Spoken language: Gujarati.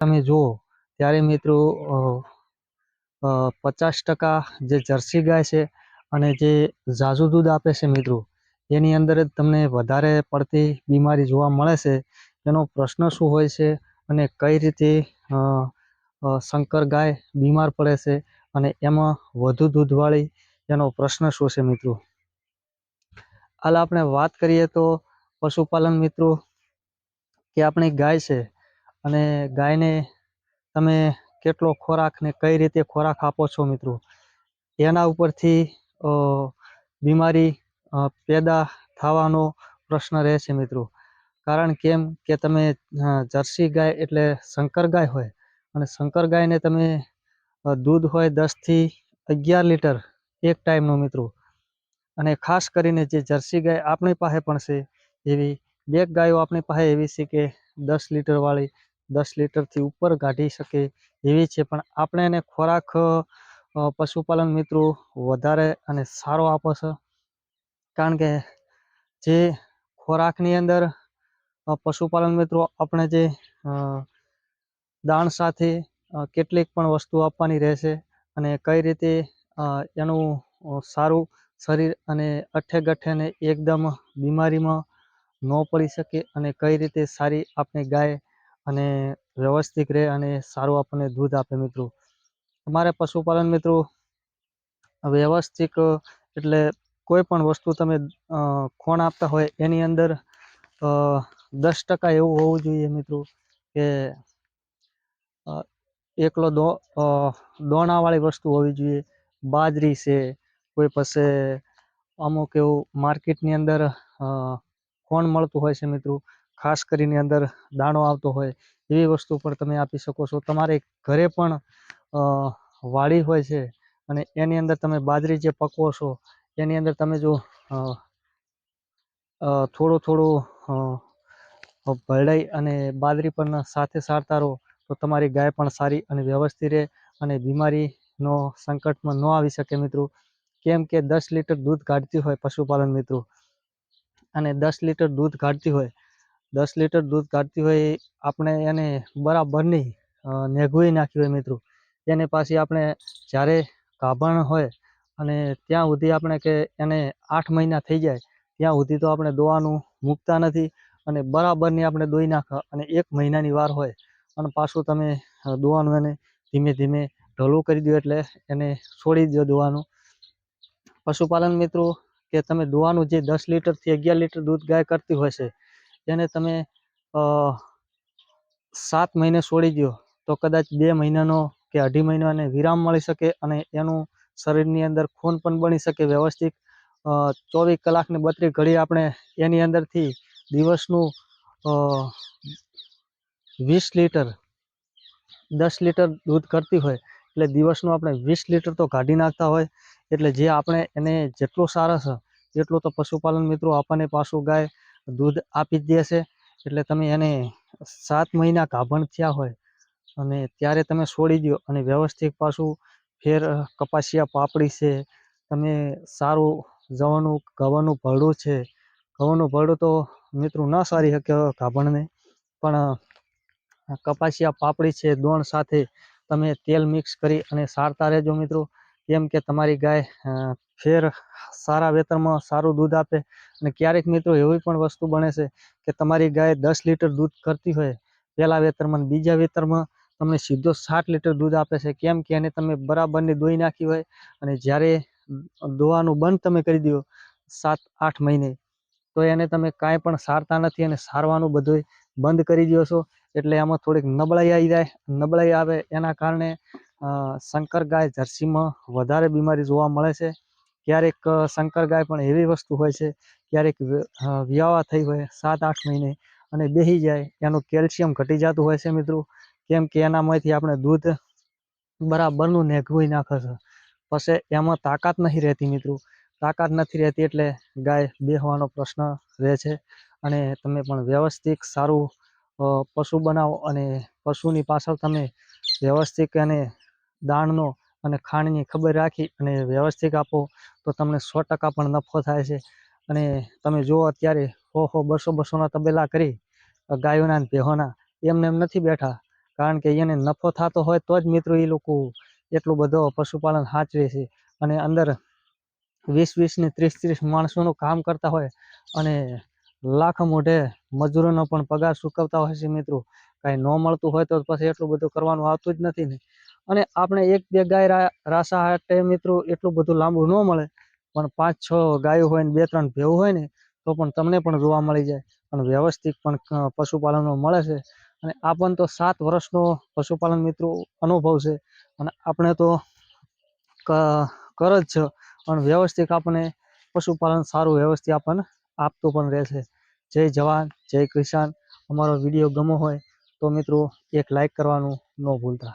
તમે જુઓ, ત્યારે મિત્રો પચાસ ટકા જે જર્સી ગાય છે અને જે ઝાઝુ દૂધ આપે છે મિત્રો, એની અંદર જ તમને વધારે પડતી બીમારી જોવા મળે છે. એનો પ્રશ્ન શું હોય છે અને કઈ રીતે શંકર ગાય બીમાર પડે છે અને એમાં વધુ દૂધવાળી એનો પ્રશ્ન શું છે મિત્રો? હાલ આપણે વાત કરીએ તો પશુપાલન મિત્રો, કે આપણી ગાય છે અને ગાયને તમે કેટલો ખોરાક ને કઈ રીતે ખોરાક આપો છો મિત્રો? એના ઉપરથી બીમારી પેદા થવાનો પ્રશ્ન રહે છે મિત્રો. કારણ કેમ કે તમે જર્સી ગાય એટલે શંકર ગાય હોય. અને શંકર ગાયને તમે દૂધ હોય દસથી અગિયાર લીટર એક ટાઈમનું મિત્રો. અને ખાસ કરીને જે જર્સી ગાય આપણી પાસે પણ છે, એવી બે ગાયો આપણી પાસે એવી છે કે દસ લીટરવાળી દસ લીટરથી ઉપર કાઢી શકે એવી છે. પણ આપણે એને ખોરાક પશુપાલન મિત્રો વધારે અને સારો આપો છે. કારણ કે જે ખોરાકની અંદર પશુપાલન મિત્રો આપણે જે દાણ સાથે કેટલીક પણ વસ્તુ આપવાની રહેશે અને કઈ રીતે એનું સારું શરીર અને અઠે ગઠે ને એકદમ બીમારીમાં ન પડી શકે અને કઈ રીતે સારી આપણે ગાય અને વ્યવસ્થિત રહે અને સારું આપણને દૂધ આપે મિત્રો. અમારે પશુપાલન મિત્રો, વ્યવસ્થિત, એટલે કોઈ પણ વસ્તુ તમે ખોણ આપતા હોય એની અંદર દસ ટકા એવું હોવું જોઈએ મિત્રો કે એકલો દો દોણાવાળી વસ્તુ હોવી જોઈએ. બાજરી છે, કોઈ પાસે અમુક એવું માર્કેટની અંદર કોણ મળતું હોય છે મિત્રો. ખાસ કરીને અંદર દાણો આવતો હોય એવી વસ્તુ પણ તમે આપી શકો છો. તમારે ઘરે પણ વાડી હોય છે અને એની અંદર તમે બાજરી જે પકવો છો, એની અંદર તમે જો થોડું થોડું ભરડાઈ અને બાજરી પણ સાથે સારતા રહો, તો તમારી ગાય પણ સારી અને વ્યવસ્થિત રહે અને બીમારીનો સંકટમાં ન આવી શકે મિત્રો. કેમ કે દસ લીટર દૂધ કાઢતી હોય પશુપાલન મિત્રો. અને દસ લીટર દૂધ કાઢતી હોય દસ લીટર દૂધ કાઢતી હોય આપણે એને બરાબરની અ, નેગવી નાખી હોય મિત્રો. એને પાછી આપણે જ્યારે ગાભણ હોય અને ત્યાં સુધી આપણે કે એને આઠ મહિના થઈ જાય ત્યાં સુધી તો આપણે દોવાનું મૂકતા નથી અને બરાબરની આપણે દોઈ નાખ અને એક મહિનાની વાર હોય અને પાછું તમે દોવાનું એને ધીમે ધીમે ઢોલું કરી દો એટલે એને છોડી દો દોવાનું. પશુપાલન મિત્રો કે તમે દોવાનું જે દસ લીટરથી અગિયાર લીટર દૂધ ગાય કરતી હોય છે એને તમે સાત મહિને છોડી દો તો કદાચ બે મહિનાનો કે અઢી મહિનાને વિરામ મળી શકે અને એનું શરીરની અંદર ખૂન પણ બની શકે. વ્યવસ્થિત ચોવીસ કલાકને બત્રીસ ઘડી આપણે એની અંદરથી દિવસનું વીસ લીટર, દસ લીટર દૂધ કરતી હોય, એટલે દિવસનું આપણે વીસ લીટર તો કાઢી નાખતા હોય. એટલે જે આપણે એને જેટલું સારસ એટલું તો પશુપાલન મિત્રો આપણને પાછું ગાય દૂધ આપી જ દેશે. એટલે તમે એને સાત મહિના ગાભણ થયા હોય અને ત્યારે તમે છોડી દો અને વ્યવસ્થિત પાછું ફેર કપાસિયા પાપડી છે, તમે સારું જવાનું ગવાનું ભરડું છે. ગવાનું ભરડું તો મિત્રો ન સારી શકે ગાભણને, પણ કપાસિયા પાપડી છે, દોણ સાથે તમે તેલ મિક્સ કરી અને સારતા રહેજો મિત્રો. કેમ કે તમારી ગાય ફેર સારા વેતરમાં સારું દૂધ આપે અને ક્યારેક મિત્રો એવી પણ વસ્તુ બને છે કે તમારી ગાય દસ લીટર દૂધ કરતી હોય, પહેલાં વેતરમાં બીજા વેતરમાં તમને સીધો સાત લીટર દૂધ આપે છે. કેમ કે એને તમે બરાબરની દોઈ નાખી હોય અને જ્યારે દોવાનું બંધ તમે કરી દો સાત, આઠ મહિને, તો એને તમે કાંઈ પણ સારતા નથી અને સારવાનું બધુંય બંધ કરી દો છો. એટલે એમાં થોડીક નબળાઈ આવી જાય. નબળાઈ આવે એના કારણે શંકર ગાય જર્સીમાં વધારે બીમારી જોવા મળે છે. ક્યારેક શંકર ગાય પણ એવી વસ્તુ હોય છે, ક્યારેક વ્યાવા થઈ હોય સાત આઠ મહિને અને બેસી જાય એનું કેલ્શિયમ ઘટી જતું હોય છે મિત્રો. કેમ કે એનામાંથી આપણે દૂધ બરાબરનું નેઘવી નાખે છે. પછી એમાં તાકાત નથી રહેતી મિત્રો. તાકાત નથી રહેતી એટલે ગાય બેહવાનો પ્રશ્ન રહે છે. અને તમે પણ વ્યવસ્થિત સારું પશુ બનાવો અને પશુની પાછળ તમે વ્યવસ્થિત એને દાણનો અને ખાણની ખબર રાખી અને વ્યવસ્થિત આપો, તો તમને સો ટકા પણ નફો થાય છે. અને તમે જુઓ અત્યારે હો હો બસો બસોના તબેલા કરી ગાયોના ભેહોના, એમને એમ નથી બેઠા. કારણ કે એને નફો થતો હોય તો જ મિત્રો એ લોકો એટલું બધો પશુપાલન સાચવે છે. અને અંદર વીસ વીસ ને ત્રીસ ત્રીસ માણસોનું કામ કરતા હોય અને લાખ મોઢે મજૂરોનો પણ પગાર ચૂકવતા હોય છે મિત્રો. કાંઈ ન મળતું હોય તો પછી એટલું બધું કરવાનું આવતું જ નથી ને. અને આપણે એક બે ગાય રાસા હાટે મિત્રો એટલું બધું લાંબુ ન મળે. પણ પાંચ છ ગાયો હોય ને બે ત્રણ ભેવું હોય ને, તો પણ તમને પણ જોવા મળી જાય. અને વ્યવસ્થિત પણ પશુપાલનો મળે છે. અને આપણને તો સાત વર્ષનો પશુપાલન મિત્રો અનુભવ છે. અને આપણે તો કર જ છે. પણ વ્યવસ્થિત આપણને પશુપાલન સારું વ્યવસ્થિત આપણને આપતું પણ રહેશે જય જવાન, જય કિસાન. અમારો વીડિયો ગમો હોય તો મિત્રો એક લાઈક કરવાનું ન ભૂલતા.